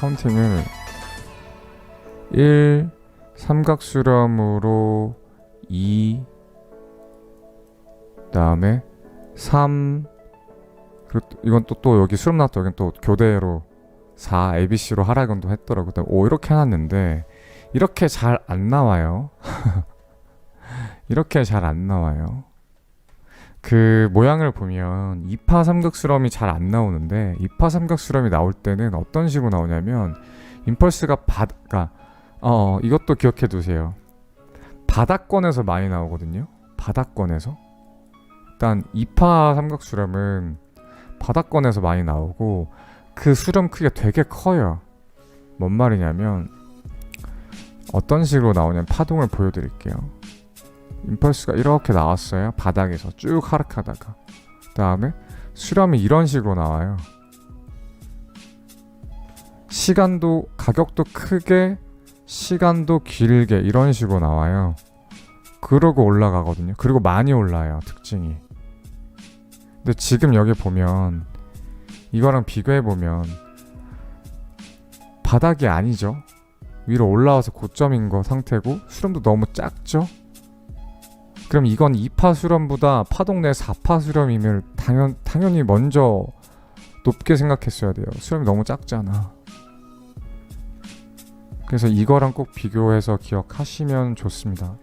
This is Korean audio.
카운팅을 1 삼각수렴으로 2 그다음에 3 그리고 또- 이건 또, 또 여기 수렴 나왔다. 여긴 또 교대로 4 ABC로 하라gon도 했더라고. 그다음 5 이렇게 해놨는데 이렇게 잘 안 나와요. 이렇게 잘 안 나와요 그 모양을 보면 2파 삼각수렴이 잘 안 나오는데 2파 삼각수렴이 나올 때는 어떤 식으로 나오냐면 임펄스가 바가 어 이것도 기억해 두세요. 바닥권에서 많이 나오거든요. 바닥권에서 일단 2파 삼각수렴은 바닥권에서 많이 나오고 그 수렴 크기가 되게 커요. 뭔 말이냐면 어떤 식으로 나오냐면 파동을 보여드릴게요. 임펄스가 이렇게 나왔어요. 바닥에서 쭉 하락하다가 그 다음에 수렴이 이런 식으로 나와요. 시간도 가격도 크게 시간도 길게 이런 식으로 나와요. 그러고 올라가거든요. 그리고 많이 올라요. 특징이. 근데 지금 여기 보면 이거랑 비교해 보면 바닥이 아니죠. 위로 올라와서 고점인 거 상태고 수렴도 너무 작죠. 그럼 이건 2파 수렴보다 파동 내 4파 수렴이면 당연 당연히 먼저 높게 생각했어야 돼요. 수렴이 너무 작잖아. 그래서 이거랑 꼭 비교해서 기억하시면 좋습니다.